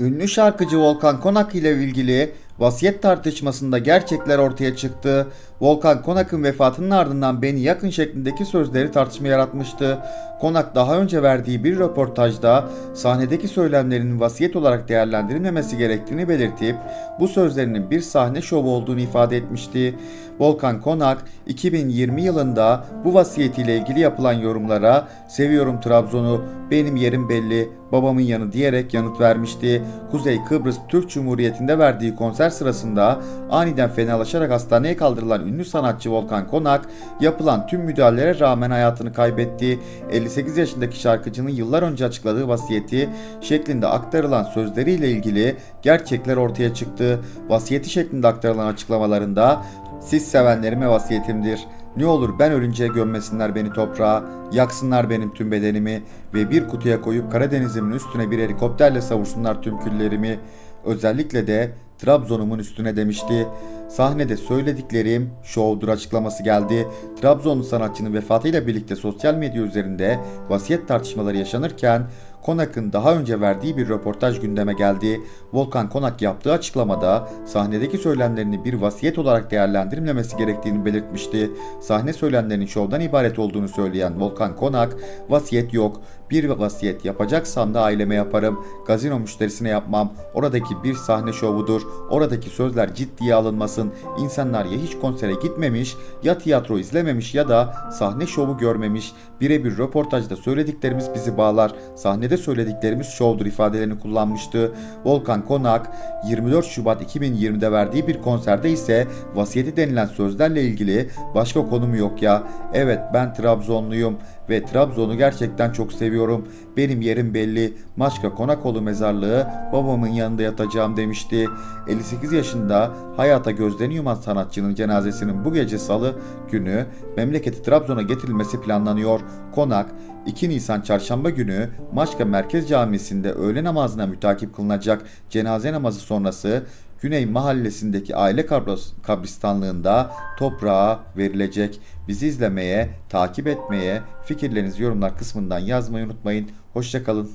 Ünlü şarkıcı Volkan Konak ile ilgili vasiyet tartışmasında gerçekler ortaya çıktı. Volkan Konak'ın vefatının ardından beni yakın şeklindeki sözleri tartışma yaratmıştı. Konak daha önce verdiği bir röportajda sahnedeki söylemlerinin vasiyet olarak değerlendirilmemesi gerektiğini belirtip bu sözlerinin bir sahne şovu olduğunu ifade etmişti. Volkan Konak 2020 yılında bu vasiyetiyle ilgili yapılan yorumlara seviyorum Trabzon'u, benim yerim belli, babamın yanı diyerek yanıt vermişti. Kuzey Kıbrıs Türk Cumhuriyeti'nde verdiği konser sırasında aniden fenalaşarak hastaneye kaldırılan ünlü sanatçı Volkan Konak yapılan tüm müdahalelere rağmen hayatını kaybetti. 58 yaşındaki şarkıcının yıllar önce açıkladığı vasiyeti şeklinde aktarılan sözleriyle ilgili gerçekler ortaya çıktı. Vasiyeti şeklinde aktarılan açıklamalarında siz sevenlerime vasiyetimdir. Ne olur ben ölünce gömmesinler beni toprağa, yaksınlar benim tüm bedenimi ve bir kutuya koyup Karadeniz'imin üstüne bir helikopterle savursunlar tüm küllerimi. Özellikle de Trabzon'umun üstüne demişti. Sahnede söylediklerim şovdur açıklaması geldi. Trabzonlu sanatçının vefatıyla birlikte sosyal medya üzerinde vasiyet tartışmaları yaşanırken Konak'ın daha önce verdiği bir röportaj gündeme geldi. Volkan Konak yaptığı açıklamada sahnedeki söylemlerini bir vasiyet olarak değerlendirilmemesi gerektiğini belirtmişti. Sahne söylemlerinin şovdan ibaret olduğunu söyleyen Volkan Konak, vasiyet yok, bir vasiyet yapacaksam da aileme yaparım, gazino müşterisine yapmam, oradaki bir sahne şovudur, oradaki sözler ciddiye alınmasın, insanlar ya hiç konsere gitmemiş, ya tiyatro izlememiş ya da sahne şovu görmemiş, birebir röportajda söylediklerimiz bizi bağlar, sahnede söylediklerimiz şovdur ifadelerini kullanmıştı. Volkan Konak 24 Şubat 2020'de verdiği bir konserde ise vasiyeti denilen sözlerle ilgili başka konum yok ya. Evet ben Trabzonluyum ve Trabzon'u gerçekten çok seviyorum. Benim yerim belli. Maçka Konakoğlu mezarlığı babamın yanında yatacağım demişti. 58 yaşında hayata gözlerini yuman sanatçının cenazesinin bu gece salı günü memleketi Trabzon'a getirilmesi planlanıyor. Konak 2 Nisan çarşamba günü Maçka Merkez Camisi'nde öğle namazına mütakip kılınacak cenaze namazı sonrası Güney Mahallesi'ndeki aile kabris- kabristanlığında toprağa verilecek. Bizi izlemeye, takip etmeye, fikirlerinizi yorumlar kısmından yazmayı unutmayın. Hoşçakalın.